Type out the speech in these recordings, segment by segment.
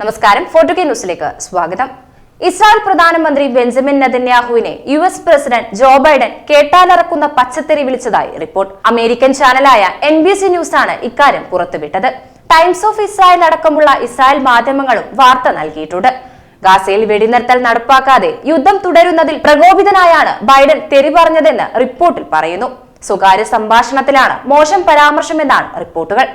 നമസ്കാരം. ഫോർട്ടു കെ ന്യൂസിലേക്ക് സ്വാഗതം. ഇസ്രായേൽ പ്രധാനമന്ത്രി Benjamin നെതന്യാഹുവിനെ U S president Joe Biden കേട്ടാലറക്കുന്ന പച്ചത്തെറി വിളിച്ചതായി റിപ്പോർട്ട്. അമേരിക്കൻ ചാനലായ എൻ ബി സി ന്യൂസാണ് ഇക്കാര്യം പുറത്തുവിട്ടത്. ടൈംസ് ഓഫ് ഇസ്രായേൽ അടക്കമുള്ള ഇസ്രായേൽ മാധ്യമങ്ങളും വാർത്ത നൽകിയിട്ടുണ്ട്. ഗാസയിൽ വെടിനിർത്തൽ നടപ്പാക്കാതെ യുദ്ധം തുടരുന്നതിൽ പ്രകോപിതനായാണ് ബൈഡൻ തെറി പറഞ്ഞതെന്ന് റിപ്പോർട്ടിൽ പറയുന്നു. സ്വകാര്യ സംഭാഷണത്തിലാണ് മോശം പരാമർശമെന്നാണ് റിപ്പോർട്ടുകൾ.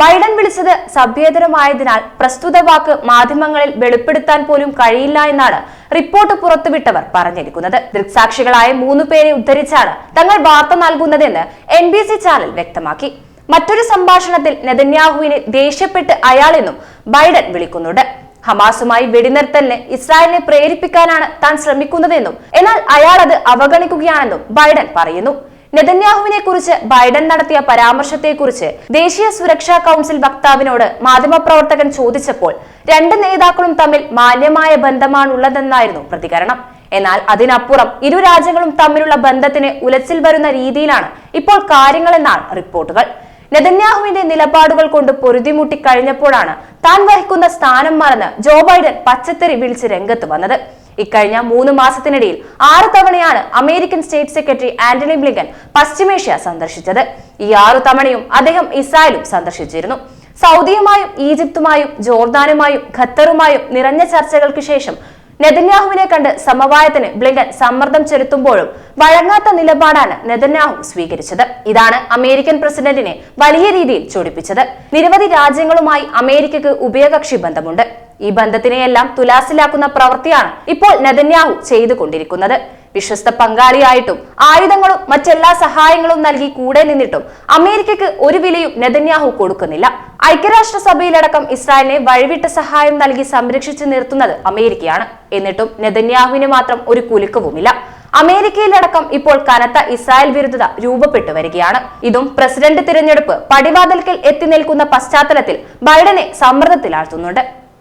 ബൈഡൻ വിളിച്ചത് സഭ്യേതരമായതിനാൽ പ്രസ്തുത വാക്ക് മാധ്യമങ്ങളിൽ വെളിപ്പെടുത്താൻ പോലും കഴിയില്ല എന്നാണ് റിപ്പോർട്ട് പുറത്തുവിട്ടവർ പറഞ്ഞിരിക്കുന്നത്. ദൃക്സാക്ഷികളായ മൂന്ന് പേരെ ഉദ്ധരിച്ചാണ് തങ്ങൾ വാർത്ത നൽകുന്നതെന്ന് എൻ ബി സി ചാനൽ വ്യക്തമാക്കി. മറ്റൊരു സംഭാഷണത്തിൽ നെതന്യാഹുവിനെ ദേഷ്യപ്പെട്ട് അയാളെന്നും ബൈഡൻ വിളിക്കുന്നുണ്ട്. ഹമാസുമായി വെടിനിർത്തലിന് ഇസ്രായേലിനെ പ്രേരിപ്പിക്കാനാണ് താൻ ശ്രമിക്കുന്നതെന്നും എന്നാൽ അയാൾ അത് അവഗണിക്കുകയാണെന്നും ബൈഡൻ പറയുന്നു. നെതന്യാഹുവിനെ കുറിച്ച് ബൈഡൻ നടത്തിയ പരാമർശത്തെക്കുറിച്ച് ദേശീയ സുരക്ഷാ കൗൺസിൽ വക്താവിനോട് മാധ്യമപ്രവർത്തകൻ ചോദിച്ചപ്പോൾ രണ്ട് നേതാക്കളും തമ്മിൽ മാന്യമായ ബന്ധമാണുള്ളതെന്നായിരുന്നു പ്രതികരണം. എന്നാൽ അതിനപ്പുറം ഇരു രാജ്യങ്ങളും തമ്മിലുള്ള ബന്ധത്തിന് ഉലച്ചിൽ വരുന്ന രീതിയിലാണ് ഇപ്പോൾ കാര്യങ്ങളെന്നാണ് റിപ്പോർട്ടുകൾ. നെതന്യാഹുവിന്റെ നിലപാടുകൾ കൊണ്ട് പൊരുതിമുട്ടി കഴിഞ്ഞപ്പോഴാണ് താൻ വഹിക്കുന്ന സ്ഥാനം മറന്ന് ജോ ബൈഡൻ പച്ചത്തെറി വിളിച്ച് രംഗത്ത് വന്നത്. ഇക്കഴിഞ്ഞ മൂന്ന് മാസത്തിനിടയിൽ ആറ് തവണയാണ് American state secretary Antony Blinken പശ്ചിമേഷ്യ സന്ദർശിച്ചത്. ഈ ആറു തവണയും അദ്ദേഹം ഇസ്രായേലും സന്ദർശിച്ചിരുന്നു. സൗദിയുമായും ഈജിപ്തുമായും ജോർദാനുമായും ഖത്തറുമായും നിറഞ്ഞ ചർച്ചകൾക്ക് ശേഷം നെതന്യാഹുവിനെ കണ്ട് സമവായത്തിന് ബ്ലിങ്കൻ സമ്മർദ്ദം ചെലുത്തുമ്പോഴും വഴങ്ങാത്ത നിലപാടാണ് നെതന്യാഹു സ്വീകരിച്ചത്. ഇതാണ് അമേരിക്കൻ പ്രസിഡന്റിനെ വലിയ രീതിയിൽ ചൊടിപ്പിച്ചത്. നിരവധി രാജ്യങ്ങളുമായി അമേരിക്കക്ക് ഉഭയകക്ഷി ബന്ധമുണ്ട്. ഈ ബന്ധത്തിനെയെല്ലാം തുലാസിലാക്കുന്ന പ്രവൃത്തിയാണ് ഇപ്പോൾ നെതന്യാഹു ചെയ്തുകൊണ്ടിരിക്കുന്നത്. വിശ്വസ്ത പങ്കാളിയായിട്ടും ആയുധങ്ങളും മറ്റെല്ലാ സഹായങ്ങളും നൽകി കൂടെ നിന്നിട്ടും അമേരിക്കയ്ക്ക് ഒരു വിലയും നെതന്യാഹു കൊടുക്കുന്നില്ല. ഐക്യരാഷ്ട്രസഭയിലടക്കം ഇസ്രായേലിനെ വഴിവിട്ട സഹായം നൽകി സംരക്ഷിച്ചു നിർത്തുന്നത് അമേരിക്കയാണ്. എന്നിട്ടും നെതന്യാഹുവിന് മാത്രം ഒരു കുലുക്കവുമില്ല. അമേരിക്കയിലടക്കം ഇപ്പോൾ കനത്ത ഇസ്രായേൽ വിരുദ്ധത രൂപപ്പെട്ടു വരികയാണ്. ഇതും പ്രസിഡന്റ് തിരഞ്ഞെടുപ്പ് പടിവാതിൽക്കൽ എത്തി നിൽക്കുന്ന പശ്ചാത്തലത്തിൽ ബൈഡനെ സമ്മർദ്ദത്തിലാഴ്ത്തുന്നുണ്ട്.